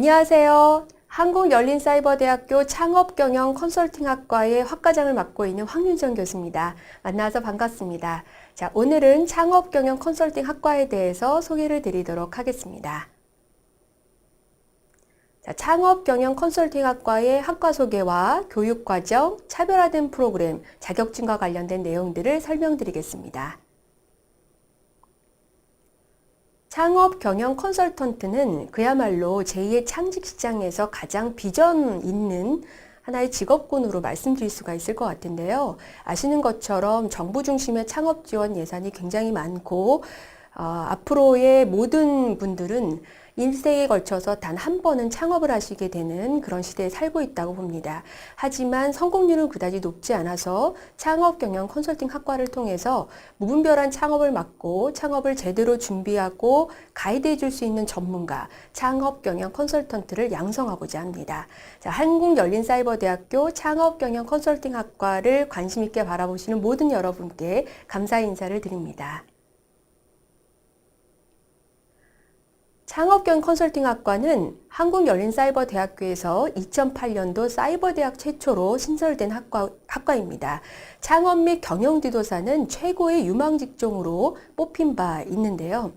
안녕하세요. 한국열린사이버대학교 창업경영 컨설팅학과의 학과장을 맡고 있는 황윤정 교수입니다. 만나서 반갑습니다. 자, 오늘은 창업경영 컨설팅 학과에 대해서 소개를 드리도록 하겠습니다. 자, 창업경영 컨설팅학과의 학과 소개와 교육과정, 차별화된 프로그램, 자격증과 관련된 내용들을 설명드리겠습니다. 창업 경영 컨설턴트는 그야말로 제2의 창직 시장에서 가장 비전 있는 하나의 직업군으로 말씀드릴 수가 있을 것 같은데요. 아시는 것처럼 정부 중심의 창업 지원 예산이 굉장히 많고 어, 앞으로의 모든 분들은 인생에 걸쳐서 단 한 번은 창업을 하시게 되는 그런 시대에 살고 있다고 봅니다. 하지만 성공률은 그다지 높지 않아서 창업 경영 컨설팅 학과를 통해서 무분별한 창업을 막고 창업을 제대로 준비하고 가이드해 줄 수 있는 전문가, 창업 경영 컨설턴트를 양성하고자 합니다. 자, 한국열린사이버대학교 창업 경영 컨설팅 학과를 관심 있게 바라보시는 모든 여러분께 감사 인사를 드립니다. 창업경 컨설팅학과는 한국열린사이버대학교에서 2008년도 사이버대학 최초로 신설된 학과, 학과입니다. 창업 및 경영지도사는 최고의 유망 직종으로 뽑힌 바 있는데요.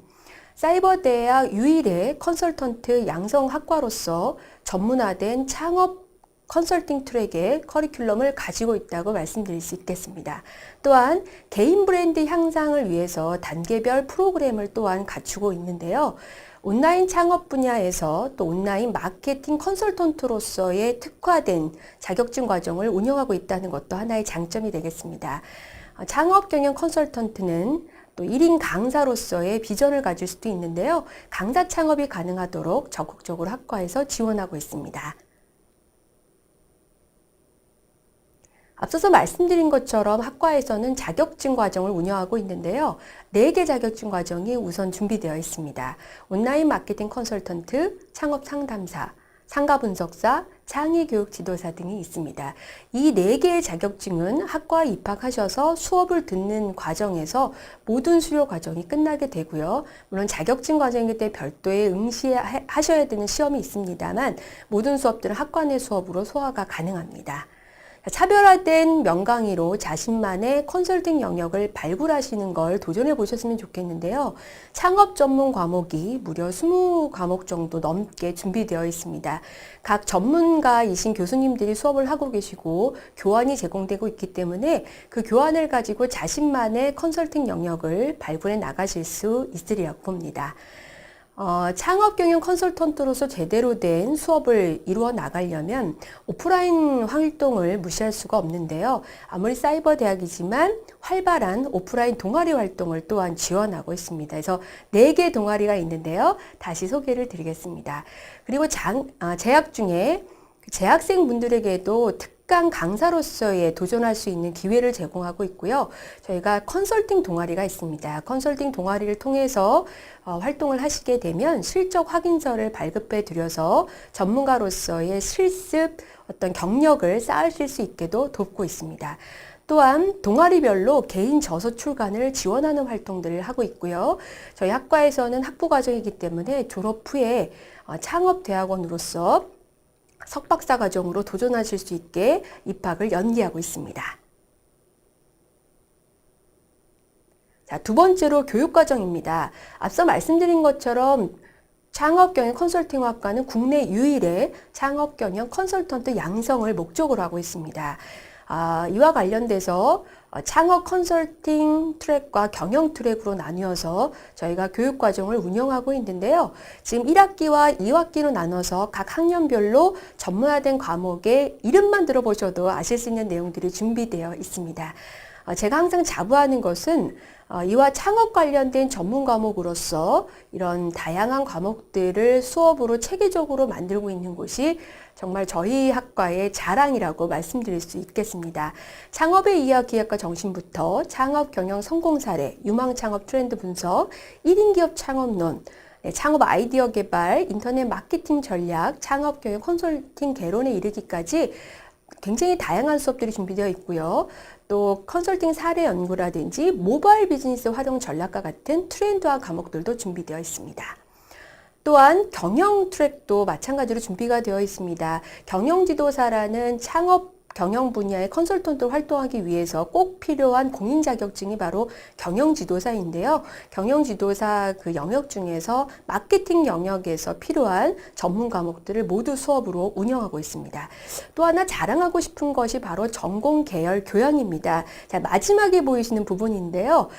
사이버대학 유일의 컨설턴트 양성학과로서 전문화된 창업 컨설팅 트랙의 커리큘럼을 가지고 있다고 말씀드릴 수 있겠습니다. 또한 개인 브랜드 향상을 위해서 단계별 프로그램을 또한 갖추고 있는데요. 온라인 창업 분야에서 또 온라인 마케팅 컨설턴트로서의 특화된 자격증 과정을 운영하고 있다는 것도 하나의 장점이 되겠습니다. 어, 창업 경영 컨설턴트는 또 1인 강사로서의 비전을 가질 수도 있는데요. 강사 창업이 가능하도록 적극적으로 학과에서 지원하고 있습니다. 앞서서 말씀드린 것처럼 학과에서는 자격증 과정을 운영하고 있는데요. 4개 자격증 과정이 우선 준비되어 있습니다. 온라인 마케팅 컨설턴트, 창업 상담사, 상가 분석사, 창의 교육 지도사 등이 있습니다. 이네 개의 자격증은 학과에 입학하셔서 수업을 듣는 과정에서 모든 수료 과정이 끝나게 되고요. 물론 자격증 과정이기 때문에 별도의 응시하셔야 되는 시험이 있습니다만 모든 수업들은 학과 내 수업으로 소화가 가능합니다. 차별화된 명강의로 자신만의 컨설팅 영역을 발굴하시는 걸 도전해 보셨으면 좋겠는데요. 창업 전문 과목이 무려 20과목 정도 넘게 준비되어 있습니다. 각 전문가이신 교수님들이 수업을 하고 계시고 교환이 제공되고 있기 때문에 그 교환을 가지고 자신만의 컨설팅 영역을 발굴해 나가실 수 있으리라고 봅니다. 어, 창업 경영 컨설턴트로서 제대로 된 수업을 이루어 나가려면 오프라인 활동을 무시할 수가 없는데요. 아무리 사이버 대학이지만 활발한 오프라인 동아리 활동을 또한 지원하고 있습니다. 그래서 네 개 동아리가 있는데요. 다시 소개를 드리겠습니다. 그리고 장, 아, 재학 중에 재학생 분들에게도 특 특강 강사로서의 도전할 수 있는 기회를 제공하고 있고요. 저희가 컨설팅 동아리가 있습니다. 컨설팅 동아리를 통해서 어, 활동을 하시게 되면 실적 확인서를 발급해 드려서 전문가로서의 실습 어떤 경력을 쌓으실 수 있게도 돕고 있습니다. 또한 동아리별로 개인 저서 출간을 지원하는 활동들을 하고 있고요. 저희 학과에서는 학부 과정이기 때문에 졸업 후에 어, 창업 대학원으로서 석박사 과정으로 도전하실 수 있게 입학을 연기하고 있습니다. 자, 두 번째로 교육과정입니다. 앞서 말씀드린 것처럼 창업경영 컨설팅학과는 국내 유일의 창업경영 컨설턴트 양성을 목적으로 하고 있습니다. 아, 이와 관련돼서 어, 창업 컨설팅 트랙과 경영 트랙으로 나뉘어서 저희가 교육 과정을 운영하고 있는데요. 지금 1학기와 2학기로 나눠서 각 학년별로 전문화된 과목의 이름만 들어보셔도 아실 수 있는 내용들이 준비되어 있습니다. 어, 제가 항상 자부하는 것은 어, 이와 창업 관련된 전문 과목으로서 이런 다양한 과목들을 수업으로 체계적으로 만들고 있는 곳이 정말 저희 학과의 자랑이라고 말씀드릴 수 있겠습니다. 창업의 이해 기획과 정신부터 창업 경영 성공 사례, 유망 창업 트렌드 분석, 1인 기업 창업론, 네, 창업 아이디어 개발, 인터넷 마케팅 전략, 창업 경영 컨설팅 개론에 이르기까지 굉장히 다양한 수업들이 준비되어 있고요. 또 컨설팅 사례 연구라든지 모바일 비즈니스 활용 전략과 같은 트렌드와 과목들도 준비되어 있습니다. 또한 경영 트랙도 마찬가지로 준비가 되어 있습니다. 경영 지도사라는 창업 경영 분야의 컨설턴트로 활동하기 위해서 꼭 필요한 공인 자격증이 바로 경영 지도사인데요. 경영 지도사 그 영역 중에서 마케팅 영역에서 필요한 전문 과목들을 모두 수업으로 운영하고 있습니다. 또 하나 자랑하고 싶은 것이 바로 전공 계열 교양입니다. 자, 마지막에 보이시는 부분인데요.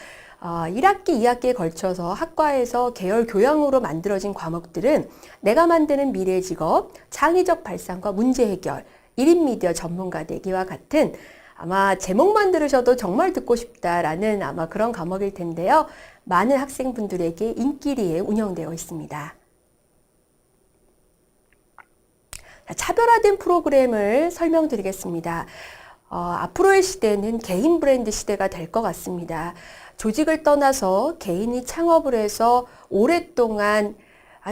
어, 1학기, 2학기에 걸쳐서 학과에서 계열 교양으로 만들어진 과목들은 내가 만드는 미래 직업, 창의적 발상과 문제 해결, 1인 미디어 전문가 되기와 같은 아마 제목만 들으셔도 정말 듣고 싶다라는 아마 그런 과목일 텐데요. 많은 학생분들에게 인기리에 운영되어 있습니다. 차별화된 프로그램을 설명드리겠습니다. 어, 앞으로의 시대는 개인 브랜드 시대가 될 것 같습니다. 조직을 떠나서 개인이 창업을 해서 오랫동안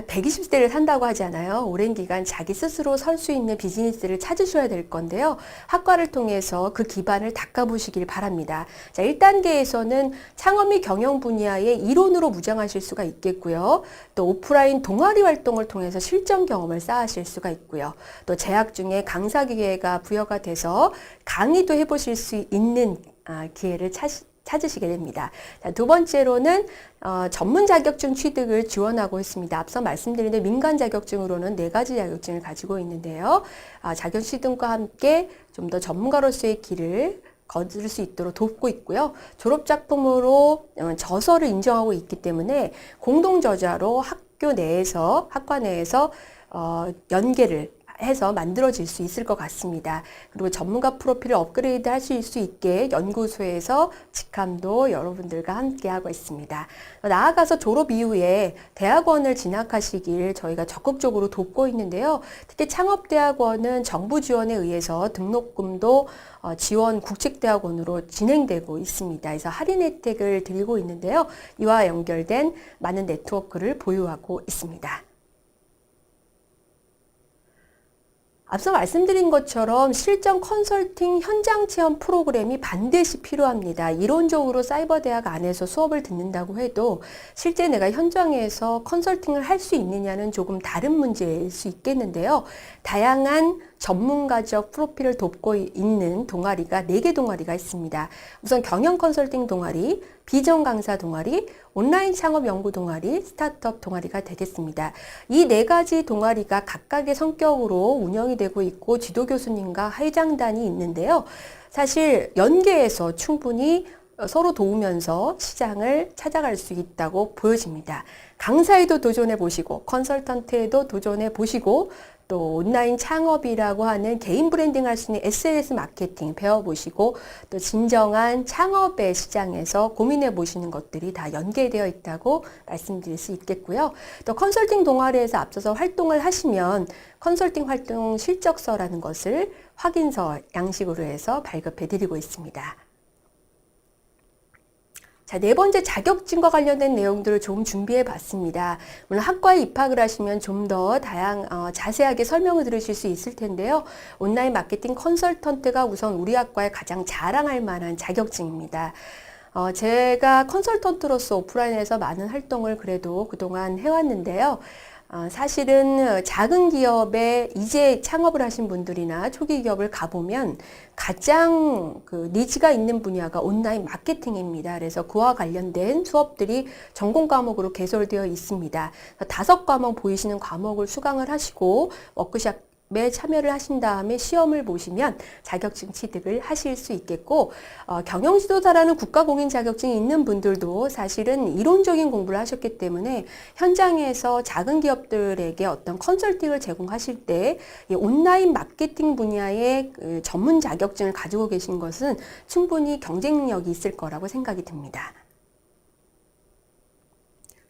120세를 산다고 하잖아요. 오랜 기간 자기 스스로 설 수 있는 비즈니스를 찾으셔야 될 건데요. 학과를 통해서 그 기반을 닦아보시길 바랍니다. 자, 1단계에서는 창업 및 경영 분야의 이론으로 무장하실 수가 있겠고요. 또 오프라인 동아리 활동을 통해서 실전 경험을 쌓으실 수가 있고요. 또 재학 중에 강사 기회가 부여가 돼서 강의도 해보실 수 있는 아, 기회를 찾, 찾으시게 됩니다. 자, 두 번째로는 어, 전문 자격증 취득을 지원하고 있습니다. 앞서 말씀드린 민간 자격증으로는 네 가지 자격증을 가지고 있는데요. 아, 자격 취득과 함께 좀 더 전문가로서의 길을 거둘 수 있도록 돕고 있고요. 졸업 작품으로 어, 저서를 인정하고 있기 때문에 공동 저자로 학교 내에서 학과 내에서 어, 연계를 해서 만들어질 수 있을 것 같습니다. 그리고 전문가 프로필을 업그레이드 하실 수 있게 연구소에서 직함도 여러분들과 함께 하고 있습니다. 나아가서 졸업 이후에 대학원을 진학하시길 저희가 적극적으로 돕고 있는데요. 특히 창업대학원은 정부 지원에 의해서 등록금도 어, 지원 국책대학원으로 진행되고 있습니다. 그래서 할인 혜택을 드리고 있는데요. 이와 연결된 많은 네트워크를 보유하고 있습니다. 앞서 말씀드린 것처럼 실전 컨설팅 현장 체험 프로그램이 반드시 필요합니다. 이론적으로 사이버 대학 안에서 수업을 듣는다고 해도 실제 내가 현장에서 컨설팅을 할 수 있느냐는 조금 다른 문제일 수 있겠는데요. 다양한 전문가적 프로필을 돕고 있는 동아리가 4개 동아리가 있습니다. 우선 경영 컨설팅 동아리, 비전 강사 동아리, 온라인 창업 연구 동아리, 스타트업 동아리가 되겠습니다. 이 네 가지 동아리가 각각의 성격으로 운영이 되고 있고 지도 교수님과 회장단이 있는데요. 사실 연계해서 충분히 서로 도우면서 시장을 찾아갈 수 있다고 보여집니다. 강사에도 도전해 보시고 컨설턴트에도 도전해 보시고 또 온라인 창업이라고 하는 개인 브랜딩 할 수 있는 SNS 마케팅 배워보시고 또 진정한 창업의 시장에서 고민해 보시는 것들이 다 연계되어 있다고 말씀드릴 수 있겠고요. 또 컨설팅 동아리에서 앞서서 활동을 하시면 컨설팅 활동 실적서라는 것을 확인서 양식으로 해서 발급해 드리고 있습니다. 자, 네 번째 자격증과 관련된 내용들을 좀 준비해 봤습니다. 물론 학과에 입학을 하시면 좀 더 다양, 어, 자세하게 설명을 들으실 수 있을 텐데요. 온라인 마케팅 컨설턴트가 우선 우리 학과에 가장 자랑할 만한 자격증입니다. 어, 제가 컨설턴트로서 오프라인에서 많은 활동을 그래도 그동안 해왔는데요. 어, 사실은 작은 기업에 이제 창업을 하신 분들이나 초기 기업을 가보면 가장 그 니즈가 있는 분야가 온라인 마케팅입니다. 그래서 그와 관련된 수업들이 전공 과목으로 개설되어 있습니다. 다섯 과목 보이시는 과목을 수강을 하시고 워크샵 매 참여를 하신 다음에 시험을 보시면 자격증 취득을 하실 수 있겠고 어, 경영지도사라는 국가공인 자격증이 있는 분들도 사실은 이론적인 공부를 하셨기 때문에 현장에서 작은 기업들에게 어떤 컨설팅을 제공하실 때 온라인 마케팅 분야의 그 전문 자격증을 가지고 계신 것은 충분히 경쟁력이 있을 거라고 생각이 듭니다.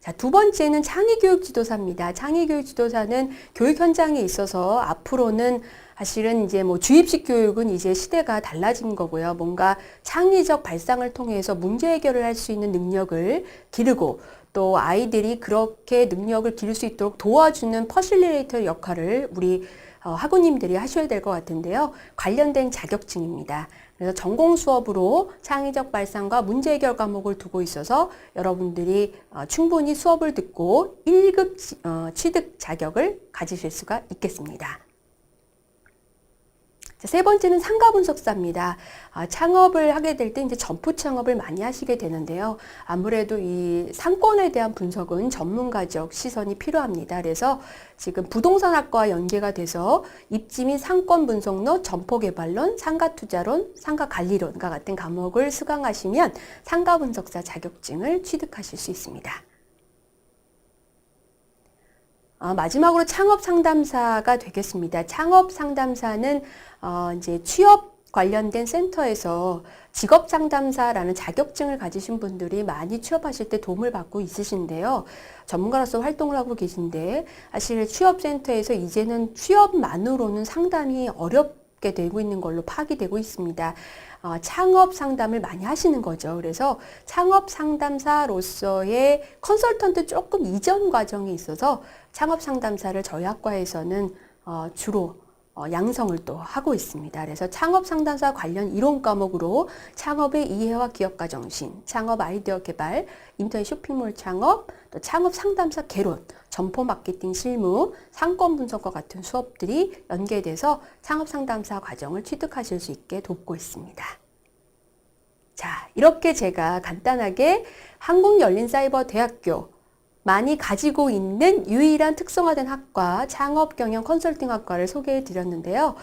자, 두 번째는 창의교육 지도사입니다. 창의교육 지도사는 교육 현장에 있어서 앞으로는 사실은 이제 뭐 주입식 교육은 이제 시대가 달라진 거고요. 뭔가 창의적 발상을 통해서 문제 해결을 할 수 있는 능력을 기르고 또 아이들이 그렇게 능력을 기를 수 있도록 도와주는 퍼실리레이터 역할을 우리 어, 학우님들이 하셔야 될 것 같은데요. 관련된 자격증입니다. 그래서 전공 수업으로 창의적 발상과 문제 해결 과목을 두고 있어서 여러분들이 어, 충분히 수업을 듣고 1급 지- 어, 취득 자격을 가지실 수가 있겠습니다. 자, 세 번째는 상가 분석사입니다. 아, 창업을 하게 될 때 이제 점포 창업을 많이 하시게 되는데요. 아무래도 이 상권에 대한 분석은 전문가적 시선이 필요합니다. 그래서 지금 부동산학과와 연계가 돼서 입지 및 상권 분석론, 점포 개발론, 상가 투자론, 상가 관리론과 같은 과목을 수강하시면 상가 분석사 자격증을 취득하실 수 있습니다. 어, 마지막으로 창업 상담사가 되겠습니다. 창업 상담사는 어, 이제 취업 관련된 센터에서 직업 상담사라는 자격증을 가지신 분들이 많이 취업하실 때 도움을 받고 있으신데요. 전문가로서 활동을 하고 계신데 사실 취업센터에서 이제는 취업만으로는 상담이 어렵게 되고 있는 걸로 파악이 되고 있습니다. 어, 창업 상담을 많이 하시는 거죠. 그래서 창업 상담사로서의 컨설턴트 조금 이전 과정이 있어서 창업 상담사를 저희 학과에서는 어, 주로 어, 양성을 또 하고 있습니다. 그래서 창업 상담사 관련 이론 과목으로 창업의 이해와 기업가 정신, 창업 아이디어 개발, 인터넷 쇼핑몰 창업, 또 창업 상담사 개론, 점포 마케팅 실무, 상권 분석과 같은 수업들이 연계돼서 창업 상담사 과정을 취득하실 수 있게 돕고 있습니다. 자, 이렇게 제가 간단하게 한국열린사이버대학교 많이 가지고 있는 유일한 특성화된 학과 창업경영 컨설팅학과를 소개해 드렸는데요.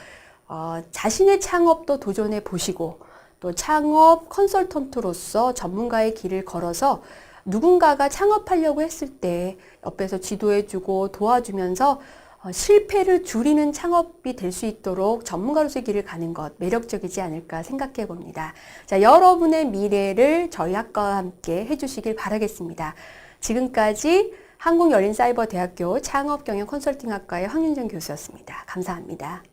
어, 자신의 창업도 도전해 보시고 또 창업 컨설턴트로서 전문가의 길을 걸어서 누군가가 창업하려고 했을 때 옆에서 지도해주고 도와주면서 어, 실패를 줄이는 창업이 될 수 있도록 전문가로서의 길을 가는 것 매력적이지 않을까 생각해 봅니다. 자, 여러분의 미래를 저희 학과와 함께 해주시길 바라겠습니다. 지금까지 한국열린사이버대학교 창업경영 컨설팅학과의 황윤정 교수였습니다. 감사합니다.